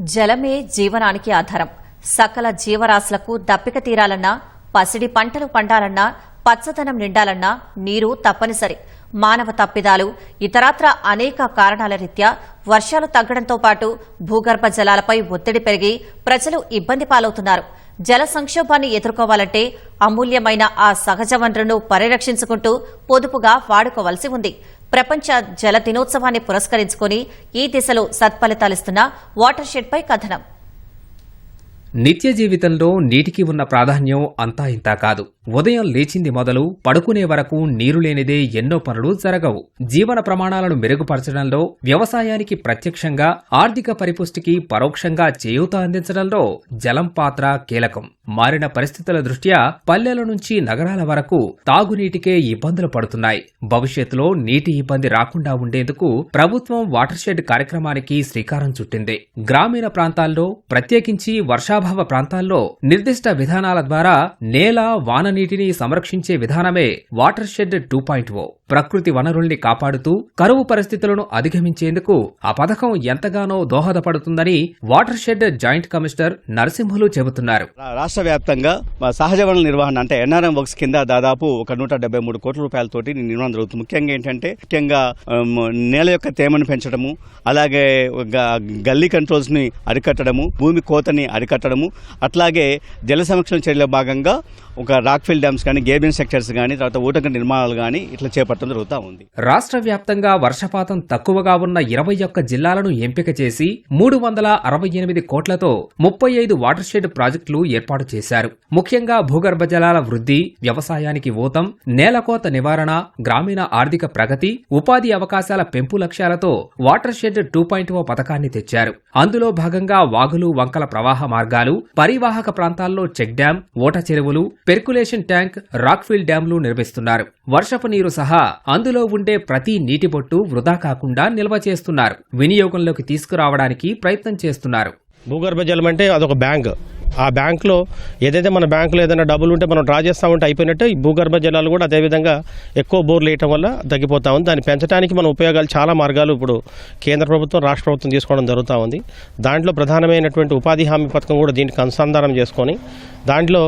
జలమే జీవనానికి ఆధారం. సకల జీవరాశులకు దప్పిక తీరాలన్నా పసిడి పంటలు పండాలన్నా పచ్చదనం నిండాలన్నా నీరు తప్పనిసరి. మానవ తప్పిదాలు ఇతరత్ర అనేక కారణాల రీత్యా వర్షాలు తగ్గడంతో పాటు భూగర్భ జలాలపై ఒత్తిడి పెరిగి ప్రజలు ఇబ్బంది పాలవుతున్నారు. జల సంక్షోభాన్ని ఎదుర్కోవాలంటే అమూల్యమైన ఆ సహజ వనరును పరిరక్షించుకుంటూ పొదుపుగా వాడుకోవలసి ఉంది. ప్రపంచ జల దినోత్సవాన్ని పురస్కరించుకుని ఈ దిశలో సత్ఫలితాలిస్తున్న వాటర్ షెడ్పై కథనం. నిత్య జీవితంలో నీటికి ఉన్న ప్రాధాన్యం అంతా ఇంతా కాదు. ఉదయం లేచింది మొదలు పడుకునే వరకు నీరు లేనిదే ఎన్నో పనులు జరగవు. జీవన ప్రమాణాలను మెరుగుపరచడంలో వ్యవసాయానికి ప్రత్యక్షంగా ఆర్థిక పరిపుష్టికి పరోక్షంగా చేయూత అందించడంలో జలం పాత్ర కీలకం. మారిన పరిస్థితుల దృష్ట్యా పల్లెల నుంచి నగరాల వరకు తాగునీటికే ఇబ్బందులు పడుతున్నాయి. భవిష్యత్తులో నీటి ఇబ్బంది రాకుండా ఉండేందుకు ప్రభుత్వం వాటర్ షెడ్ కార్యక్రమానికి శ్రీకారం చుట్టింది. గ్రామీణ ప్రాంతాల్లో ప్రత్యేకించి వర్షాభావ ప్రాంతాల్లో నిర్దిష్ట విధానాల ద్వారా నేల వాన నీటిని సంరక్షించే విధానమే వాటర్ షెడ్ టూ పాయింట్ ఓ. ప్రకృతి వనరుల్ని కాపాడుతూ కరువు పరిస్థితులను అధిగమించేందుకు ఆ పథకం ఎంతగానో దోహదపడుతుందని watershed joint commissioner Narasimhulu చెబుతున్నారు. రాష్ట్ర వ్యాప్తంగా సహజ వనరుల నిర్వహణ అంటే ఎన్ఆర్ఎం వర్క్స్ కింద దాదాపు ఒక నూట డెబ్బై మూడు కోట్ల రూపాయలతోటి నిర్మాణం జరుగుతుంది. ముఖ్యంగా ఏంటంటే ముఖ్యంగా నేల యొక్క తేమను పెంచడము అలాగే గల్లీ కంట్రోల్స్ని అరికట్టడము భూమి కోతని అరికట్టడము అట్లాగే జల సంరక్షణ చర్యల భాగంగా ఒక రాక్ఫిల్ డ్యామ్స్ కానీ గేబిన్ సెక్టర్స్ కానీ తర్వాత ఊటక నిర్మాణాలు కానీ ఇట్లా చేపట్టడం జరుగుతూ ఉంది. రాష్ట్ర వ్యాప్తంగా వర్షపాతం తక్కువగా ఉన్న ఇరవై ఒక్క జిల్లాలను ఎంపిక చేసి మూడు వందల అరవై ఎనిమిది కోట్లతో ముప్పై ఐదు వాటర్ షెడ్ ప్రాజెక్టులు ఏర్పాటు చేశారు. ముఖ్యంగా భూగర్భ జలాల వృద్ధి వ్యవసాయానికి ఊతం నేలకోత నివారణ గ్రామీణ ఆర్థిక ప్రగతి ఉపాధి అవకాశాల పెంపు లక్ష్యాలతో వాటర్ షెడ్ టూ పాయింట్ ఓ పథకాన్ని తెచ్చారు. అందులో భాగంగా వాగులు వంకల ప్రవాహ మార్గాలు పరివాహక ప్రాంతాల్లో చెక్ డ్యాం ఓట చెరువులు పెర్కులేషన్ ట్యాంక్ రాక్ఫీల్ డ్యాంలు నిర్మిస్తున్నారు. వర్షపు నీరు సహా అందులో ఉండే ప్రతి నీటి బొట్టు వృధా కాకుండా నిల్వ చేస్తున్నారు. వినియోగంలోకి తీసుకురావడానికి ప్రయత్నం చేస్తున్నారు. భూగర్భ జలం అంటే అదొక బ్యాంక్. ఆ బ్యాంక్లో ఏదైతే మన బ్యాంకులో ఏదైనా డబ్బులు ఉంటే మనం డ్రా చేస్తా ఉంటే అయిపోయినట్టు ఈ భూగర్భ జలాలు కూడా అదేవిధంగా ఎక్కువ బోర్లు వేయటం వల్ల తగ్గిపోతా ఉంది. దాన్ని పెంచడానికి మన ఉపయోగాలు చాలా మార్గాలు ఇప్పుడు కేంద్ర ప్రభుత్వం రాష్ట్ర ప్రభుత్వం తీసుకోవడం జరుగుతూ ఉంది. దాంట్లో ప్రధానమైనటువంటి ఉపాధి హామీ పథకం కూడా దీనికి అనుసంధానం చేసుకొని దాంట్లో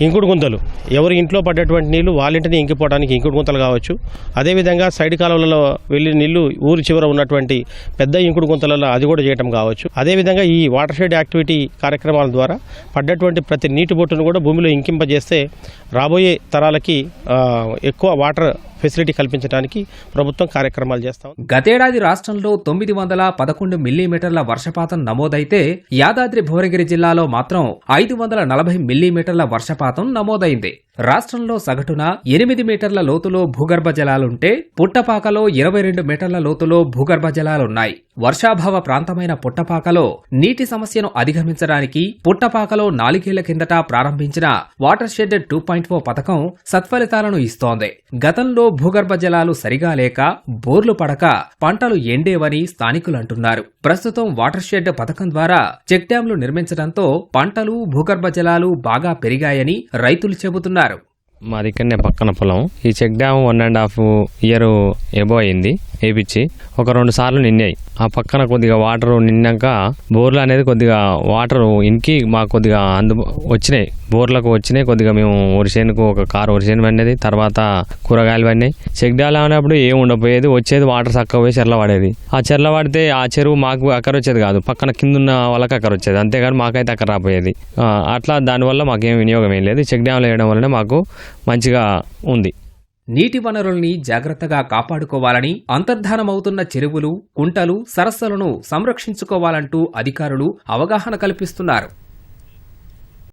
ఇంకుడు గుంతలు. ఎవరి ఇంట్లో పడ్డటువంటి నీళ్ళు వాళ్ళింటిని ఇంకిపోవడానికి ఇంకుడు గుంతలు కావచ్చు. అదేవిధంగా సైడ్ కాలువలలో వెళ్ళి నీళ్ళు ఊరి చివర ఉన్నటువంటి పెద్ద ఇంకుడు గుంతలలో అది కూడా చేయటం కావచ్చు. అదేవిధంగా ఈ వాటర్ షెడ్ యాక్టివిటీ కార్యక్రమాల ద్వారా పడ్డటువంటి ప్రతి నీటి బొట్టును కూడా భూమిలో ఇంకింపజేస్తే రాబోయే తరాలకి ఎక్కువ వాటర్ ఫెసిలిటీ కల్పించడానికి ప్రభుత్వం కార్యక్రమాలు చేస్తాం గతేడాది రాష్ట్రంలో తొమ్మిది వందల పదకొండు మిల్లీమీటర్ల వర్షపాతం నమోదైతే యాదాద్రి భువనగిరి జిల్లాలో మాత్రం ఐదు వందల నలభై మిల్లీమీటర్ల వర్షపాతం నమోదైంది. రాష్ట్రంలో సగటున ఎనిమిది మీటర్ల లోతులో భూగర్భ జలాలుంటే పుట్టపాకలో ఇరవై రెండు మీటర్ల లోతులో భూగర్భ జలాలున్నాయి. వర్షాభావ ప్రాంతమైన పుట్టపాకలో నీటి సమస్యను అధిగమించడానికి పుట్టపాకలో నాలుగేళ్ళ కిందట ప్రారంభించిన watershed two point four పథకం సత్ఫలితాలను ఇస్తోంది. గతంలో భూగర్భ జలాలు సరిగా లేక బోర్లు పడక పంటలు ఎండేవని స్థానికులు అంటున్నారు ప్రస్తుతం వాటర్ షెడ్ పథకం ద్వారా చెక్ డ్యాంలు నిర్మించడంతో పంటలు భూగర్భ జలాలు బాగా పెరిగాయని రైతులు చెబుతున్నారు. మాది ఇక్కడనే పక్కన పొలం. ఈ check dam one and half year above అయింది వేపించి ఒక రెండు సార్లు నిన్నాయి ఆ పక్కన కొద్దిగా వాటర్ నిన్నాక బోర్లు అనేది కొద్దిగా వాటర్ ఇంకి మాకు కొద్దిగా అందు వచ్చినాయి. బోర్లకు వచ్చినాయి. కొద్దిగా మేము ఒరిసేనుకు ఒక కారు ఒరిసేను పడినది. తర్వాత కూరగాయలు పడినాయి. చెక్ డ్యామ్ అనేప్పుడు ఏం ఉండపోయేది వచ్చేది వాటర్ చక్కగా పోయి చెర్ల పడేది. ఆ చెర్ల పడితే ఆ చెరువు మాకు అక్కడ వచ్చేది కాదు. పక్కన కింద ఉన్న వాళ్ళకి అక్కడ వచ్చేది. అంతేగాని మాకైతే అక్కడ రాపోయేది అట్లా దానివల్ల మాకేం వినియోగం ఏం లేదు. చెక్ డ్యామ్లు వేయడం వల్లనే మాకు మంచిగా ఉంది. నీటి వనరుల్ని జాగ్రత్తగా కాపాడుకోవాలని అంతర్ధానమవుతున్న చెరువులు కుంటలు సరస్సులను సంరక్షించుకోవాలంటూ అధికారులు అవగాహన కల్పిస్తున్నారు.